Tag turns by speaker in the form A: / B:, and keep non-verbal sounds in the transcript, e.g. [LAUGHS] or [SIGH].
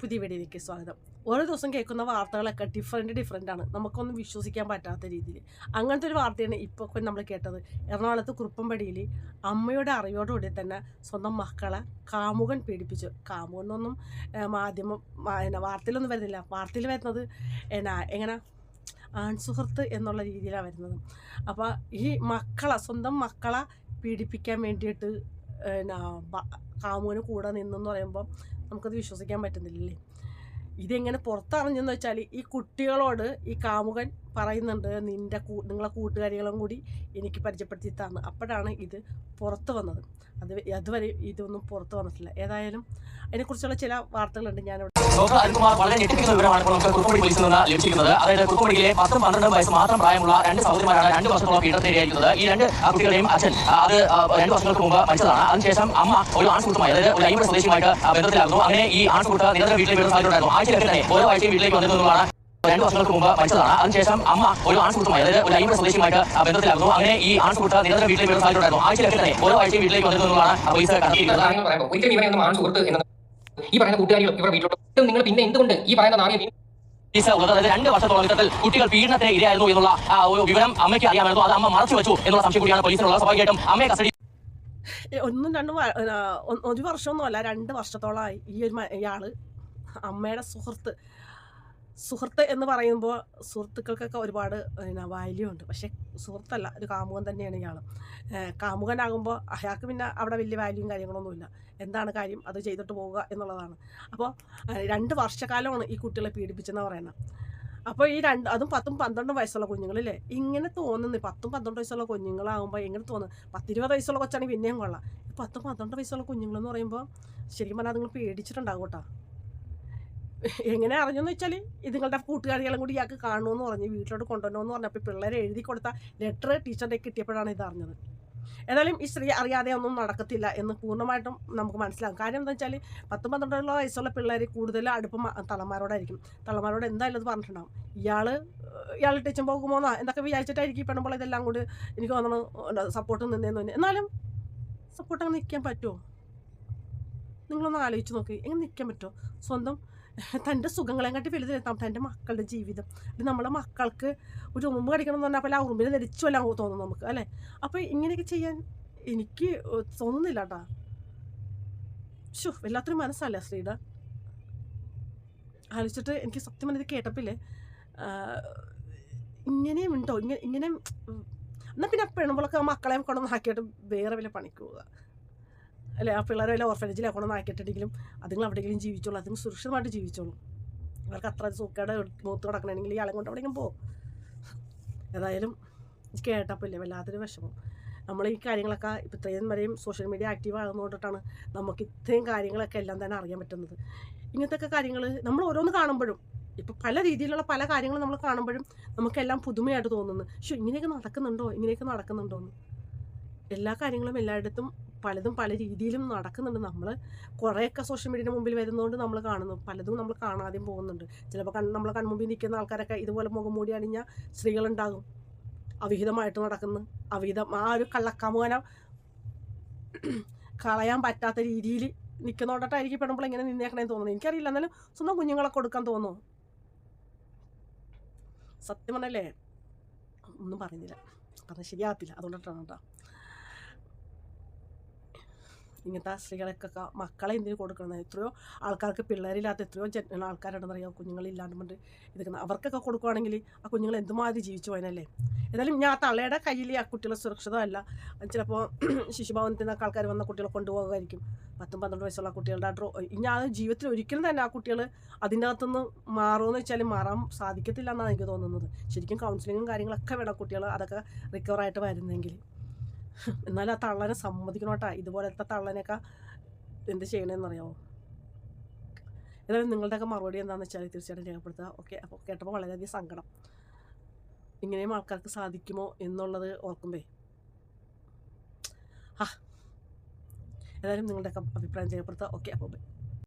A: പുതിയ വീഡിയോയിലേക്ക് സ്വാഗതം. ഓരോ ദിവസം കേൾക്കുന്ന വാർത്തകളൊക്കെ ഡിഫറെന്റ് ഡിഫറെന്റ് ആണ്. നമുക്കൊന്നും വിശ്വസിക്കാൻ പറ്റാത്ത രീതിയിൽ അങ്ങനത്തെ ഒരു വാർത്തയാണ് ഇപ്പോൾ നമ്മൾ കേട്ടത്. എറണാകുളത്ത് കുറുപ്പമ്പടിയിൽ അമ്മയുടെ അറിവോടുകൂടി തന്നെ സ്വന്തം മക്കളെ കാമുകൻ പീഡിപ്പിച്ചു. കാമുകൻ എന്നൊന്നും മാധ്യമം എന്നാ വാർത്തയിലൊന്നും വരുന്നില്ല. വാർത്തയിൽ വരുന്നത് എന്നാ എങ്ങനെ? ആൺസുഹൃത്ത് എന്നുള്ള രീതിയിലാണ് വരുന്നത്. അപ്പോൾ ഈ മക്കളെ സ്വന്തം മക്കളെ പീഡിപ്പിക്കാൻ വേണ്ടിയിട്ട് എന്നാ കാമുവിന് കൂടെ നിന്നെന്ന് പറയുമ്പോൾ നമുക്കത് വിശ്വസിക്കാൻ പറ്റുന്നില്ലേ ഇതെങ്ങനെ പുറത്തറിഞ്ഞെന്ന് വെച്ചാൽ ഈ കുട്ടികളോട് ഈ കാമുകൻ പറയുന്നുണ്ട് നിന്റെ കൂ നിങ്ങളെ കൂട്ടുകാരികളും കൂടി എനിക്ക് പരിചയപ്പെടുത്തി തന്നു. അപ്പോഴാണ് ഇത് പുറത്ത് വന്നത്. അത് അതുവരെ ഇതൊന്നും പുറത്ത് വന്നിട്ടില്ല. ഏതായാലും അതിനെക്കുറിച്ചുള്ള ചില വാർത്തകളുണ്ട് ഞാനിവിടെ
B: ഡോക്ടർ അരുൺകുമാർ വളരെ ഞെട്ടിപ്പിക്കുന്ന വിവരമാണ് ഇപ്പോൾ നമുക്ക് കുറുപ്പടി പോലീസിൽ നിന്ന് ലഭിച്ചിരിക്കുന്നത്. അതായത് കുറുപ്പടിയിലെ പത്തും പന്ത്രണ്ടും വയസ്സ് മാത്രം പ്രായമുള്ള രണ്ട് സഹോദരിമാരാണ് രണ്ട് വർഷത്തോളം പീഡനത്തിനിരയായിരിക്കുന്നത്. ഈ രണ്ട് കുട്ടികളുടെയും അച്ഛൻ അത് രണ്ട് വർഷങ്ങൾക്ക് മുമ്പ് മരിച്ചതാണ്. അതിനുശേഷം അമ്മ ഒരു ആൺസുഹൃത്തുമായി അതായത് ഒരു അയ്യപ്പ സ്വദേശിയുമായിട്ട് ബന്ധത്തിലായിരുന്നു. അങ്ങനെ ഈ ആൺസുഹൃത്ത് നിരന്തരം വീട്ടിലേക്ക് വരുന്ന സാഹചര്യമുണ്ടായിരുന്നു ആഴ്ചയിലൊക്കെ തന്നെ ഓരോ ആഴ്ചയും വീട്ടിലേക്ക് വന്നിരുന്നതാണ് രണ്ട് വർഷങ്ങൾക്ക് മുമ്പ് മരിച്ചതാണ്. അതിനുശേഷം അമ്മ ഒരു ആൺസുഹൃത്തുമായി അതായത് ഒരു അയ്യപ്പ സ്വദേശിയുമായിട്ട് ബന്ധത്തിലായിരുന്നു. അങ്ങനെ ഈ ആൺസുഹൃത്ത് നിരന്തരം വീട്ടിലേക്ക് വരുന്ന സാഹചര്യമുണ്ടായിരുന്നു ആഴ്ചയിലൊക്കെ തന്നെ ഓരോ ആഴ്ചയും വീട്ടിലേക്ക് വന്നിരുന്നതാണ് പോലീസ് കണ്ടെത്തിയിരിക്കുന്നത്.
C: ഈ പറയുന്ന കൂട്ടുകാരികളും ഇവരുടെ വീട്ടിലോട്ട് നിങ്ങൾ പിന്നെ എന്തുകൊണ്ട് ഈ പറയുന്ന
B: നാളെ രണ്ട് വർഷത്തോളം ഇത്തരത്തിൽ കുട്ടികൾ പീഡനത്തിന് ഇരയായിരുന്നു എന്നുള്ള ആ, ഒരു വിവരം അമ്മയ്ക്ക് അറിയാമായിരുന്നു. അത് അമ്മ മറച്ചു വെച്ചു എന്നുള്ള സംശയം കൂടിയാണ് പോലീസിനുള്ള സ്വാഭാവികമായിട്ടും അമ്മയെ കസ്റ്റഡി
A: ഒന്നും രണ്ടും ഒരു വർഷമൊന്നുമല്ല രണ്ട് വർഷത്തോളമായി ഈ ഒരു ഇയാൾ അമ്മയുടെ സുഹൃത്ത്. സുഹൃത്ത് എന്ന് പറയുമ്പോൾ സുഹൃത്തുക്കൾക്കൊക്കെ ഒരുപാട് പിന്നെ വാല്യൂ ഉണ്ട് പക്ഷേ സുഹൃത്തല്ല ഒരു കാമുകൻ തന്നെയാണ് ഇയാൾ കാമുകനാകുമ്പോൾ അയാൾക്ക് പിന്നെ അവിടെ വലിയ വാല്യൂയും കാര്യങ്ങളൊന്നുമില്ല. എന്താണ് കാര്യം? അത് ചെയ്തിട്ട് പോവുക എന്നുള്ളതാണ്. അപ്പോൾ രണ്ട് വർഷക്കാലമാണ് ഈ കുട്ടികളെ പീഡിപ്പിച്ചെന്ന് പറയുന്നത് അപ്പോൾ ഈ രണ്ട് അതും പത്തും പന്ത്രണ്ടും വയസ്സുള്ള കുഞ്ഞുങ്ങളില്ലേ? ഇങ്ങനെ തോന്നുന്നു. പത്തും പന്ത്രണ്ട് വയസ്സുള്ള കുഞ്ഞുങ്ങളാകുമ്പോൾ എങ്ങനെ തോന്നുന്നു പത്തിരുപത് വയസ്സുള്ള കൊച്ചാണെങ്കിൽ പിന്നെയും കൊള്ളാം. പത്തും പന്ത്രണ്ട് വയസ്സുള്ള കുഞ്ഞുങ്ങളെന്ന് പറയുമ്പോൾ ശരിക്കും പറഞ്ഞാൽ അതുങ്ങൾ പേടിച്ചിട്ടുണ്ടാകും കേട്ടോ. എങ്ങനെ അറിഞ്ഞെന്ന് വെച്ചാൽ ഇതുങ്ങളുടെ കൂട്ടുകാരികളും കൂടി ഇയാൾക്ക് കാണുമെന്ന് പറഞ്ഞ് വീട്ടിലോട്ട് കൊണ്ടുവരണമെന്ന് പറഞ്ഞപ്പോൾ പിള്ളേരെ എഴുതി കൊടുത്ത ലെറ്റർ ടീച്ചറിന്റെ കിട്ടിയപ്പോഴാണ് ഇത് അറിഞ്ഞത്. ഏതായാലും ഈ സ്ത്രീ അറിയാതെ ഒന്നും നടക്കത്തില്ല എന്ന് പൂർണമായിട്ടും നമുക്ക് മനസ്സിലാകും കാര്യം എന്താ വെച്ചാൽ പത്തും പന്ത്രണ്ടുള്ള വയസ്സുള്ള പിള്ളേർ കൂടുതലും അടുപ്പം തള്ളമാരോടായിരിക്കും തള്ളമാരോട് എന്തായാലും അത് പറഞ്ഞിട്ടുണ്ടാകും ഇയാൾ ഇയാൾ ടീച്ചർ പോകുമോന്നാ എന്തൊക്കെ വിചാരിച്ചിട്ടായിരിക്കും ഈ പെണ്ണുമ്പോൾ ഇതെല്ലാം കൂടി എനിക്ക് തോന്നണം സപ്പോർട്ട് നിന്നേന്ന് എന്നാലും സപ്പോർട്ട് അങ്ങ് നിൽക്കാൻ പറ്റുമോ? നിങ്ങളൊന്ന് ആലോചിച്ച് നോക്കി. എങ്ങനെ നിൽക്കാൻ പറ്റുമോ സ്വന്തം [LAUGHS] തന്റെ സുഖങ്ങളെ കാട്ടി വലുതെത്താം തന്റെ മക്കളുടെ ജീവിതം. ഇത് നമ്മളെ മക്കൾക്ക് ഒരു ഉറുമ്പ് കടിക്കണം എന്ന് പറഞ്ഞാൽ അപ്പോൾ ആ ഉറുമ്പിനെ ധരിച്ചു വല്ല തോന്നും നമുക്ക് അല്ലേ? അപ്പോൾ ഇങ്ങനെയൊക്കെ ചെയ്യാൻ എനിക്ക് തോന്നുന്നില്ല കേട്ടാ ഷു വല്ലാത്തൊരു മനസ്സല്ലേ ശ്രീഡ ആലോചിച്ചിട്ട് എനിക്ക് സത്യം പറഞ്ഞത് കേട്ടപ്പില്ലേ ഇങ്ങനെയും ഉണ്ടോ? ഇങ്ങനെ ഇങ്ങനെ എന്നാൽ പിന്നെ പെണ്ണുമ്പോളൊക്കെ മക്കളെ കൊണ്ടൊന്ന് ആക്കിയിട്ട് വേറെ വില പണിക്ക് പോവുക. അല്ലെ ആ പിള്ളേരെ വല്ല ഓർഫനേജിൽ കൊണ്ടൊന്ന് ആക്കിയിട്ടുണ്ടെങ്കിലും അതുങ്ങൾ എവിടെയെങ്കിലും ജീവിച്ചോളൂ. അതുങ്ങൾ സുരക്ഷിതമായിട്ട് ജീവിച്ചോളൂ. അവർക്ക് അത്ര സൂക്കേട് മൂത്ത് കിടക്കണമെങ്കിൽ ഈ ആളെ കൊണ്ട് എവിടെയെങ്കിലും പോകും ഏതായാലും എനിക്ക് കേട്ടപ്പോൾ ഇല്ലേ വല്ലാത്തൊരു വിഷമം. നമ്മൾ ഈ കാര്യങ്ങളൊക്കെ ഇപ്പോൾ ഇത്രയും വരെയും സോഷ്യൽ മീഡിയ ആക്റ്റീവ് ആകുന്നതുകൊണ്ടിട്ടാണ് നമുക്ക് ഇത്രയും കാര്യങ്ങളൊക്കെ എല്ലാം തന്നെ അറിയാൻ പറ്റുന്നത്. ഇങ്ങനത്തെ കാര്യങ്ങൾ നമ്മൾ ഓരോന്ന് കാണുമ്പോഴും ഇപ്പം പല രീതിയിലുള്ള പല കാര്യങ്ങളും നമ്മൾ കാണുമ്പോഴും നമുക്കെല്ലാം പുതുമയായിട്ട് തോന്നുന്നു. പക്ഷെ ഇങ്ങനെയൊക്കെ നടക്കുന്നുണ്ടോ? ഇങ്ങനെയൊക്കെ നടക്കുന്നുണ്ടോ എന്ന് എല്ലാ കാര്യങ്ങളും എല്ലായിടത്തും പലതും പല രീതിയിലും നടക്കുന്നുണ്ട്. നമ്മൾ കുറേയൊക്കെ സോഷ്യൽ മീഡിയയുടെ മുമ്പിൽ വരുന്നതുകൊണ്ട് നമ്മൾ കാണുന്നു. പലതും നമ്മൾ കാണാതെയും പോകുന്നുണ്ട്. ചിലപ്പോൾ കണ് നമ്മളെ കൺമുമ്പിൽ നിൽക്കുന്ന ആൾക്കാരൊക്കെ ഇതുപോലെ മുഖം മൂടി അണിഞ്ഞ സ്ത്രീകളുണ്ടാകും. അവിഹിതമായിട്ട് നടക്കുന്നു. അവിഹിതം ആ ഒരു കള്ളക്കമുകനം കളയാൻ പറ്റാത്ത രീതിയിൽ നിൽക്കുന്നതുകൊണ്ടിട്ടായിരിക്കും പെടുമ്പോൾ ഇങ്ങനെ നിന്നേക്കണേന്ന് തോന്നുന്നു. എനിക്കറിയില്ല. എന്നാലും സ്വന്തം കുഞ്ഞുങ്ങളെ കൊടുക്കാൻ തോന്നുന്നു. സത്യം പറഞ്ഞല്ലേ ഒന്നും പറയുന്നില്ല. പറഞ്ഞാൽ ശരിയാകത്തില്ല അതുകൊണ്ടിട്ടാണ് കേട്ടോ. ഇങ്ങനത്തെ സ്ത്രീകളൊക്കെ മക്കളെ എന്തിനു കൊടുക്കണം? എത്രയോ ആൾക്കാർക്ക് പിള്ളേരില്ലാത്ത എത്രയോ ജന ആൾക്കാരുണ്ടെന്നറിയാം. കുഞ്ഞുങ്ങളില്ലാണ്ട് കൊണ്ട് ഇതൊക്കെ അവർക്കൊക്കെ കൊടുക്കുവാണെങ്കിൽ ആ കുഞ്ഞുങ്ങൾ എന്തുമാതിരി ജീവിച്ചു പോയനല്ലേ ഏതായാലും ഞാൻ തള്ളയുടെ കയ്യിൽ ആ കുട്ടികളെ സുരക്ഷിതമല്ല. ചിലപ്പോൾ [CLEARS THROAT] ശിശുഭവനത്തിൽ നിന്നൊക്കെ ആൾക്കാർ വന്ന കുട്ടികളെ കൊണ്ടുപോകുമായിരിക്കും പത്തും പന്ത്രണ്ട് വയസ്സുള്ള കുട്ടികളുടെ ഡ്രോ ഞാൻ ജീവിതത്തിൽ ഒരിക്കലും തന്നെ ആ കുട്ടികൾ അതിന്റെ അകത്തുനിന്ന് മാറുമെന്ന് വെച്ചാൽ മാറാൻ സാധിക്കത്തില്ല എന്നാണ് എനിക്ക് തോന്നുന്നത്. ശരിക്കും കൗൺസിലിങ്ങും കാര്യങ്ങളൊക്കെ വേണം കുട്ടികൾ അതൊക്കെ റിക്കവറായിട്ട് വരുന്നെങ്കിൽ. എന്നാലും ആ തള്ളനെ സമ്മതിക്കണോട്ടാ. ഇതുപോലത്തെ തള്ളനെയൊക്കെ എന്ത് ചെയ്യണമെന്നറിയാമോ ഏതായാലും നിങ്ങളുടെയൊക്കെ മറുപടി എന്താണെന്ന് വെച്ചാൽ തീർച്ചയായിട്ടും രേഖപ്പെടുത്തുക. ഓക്കെ അപ്പോൾ കേട്ടപ്പോൾ വളരെയധികം സങ്കടം. ഇങ്ങനെയും ആൾക്കാർക്ക് സാധിക്കുമോ എന്നുള്ളത് ഓർക്കുമ്പേ. ആ ഏതായാലും നിങ്ങളുടെയൊക്കെ അഭിപ്രായം രേഖപ്പെടുത്തുക. ഓക്കെ അപ്പോൾ ബൈ.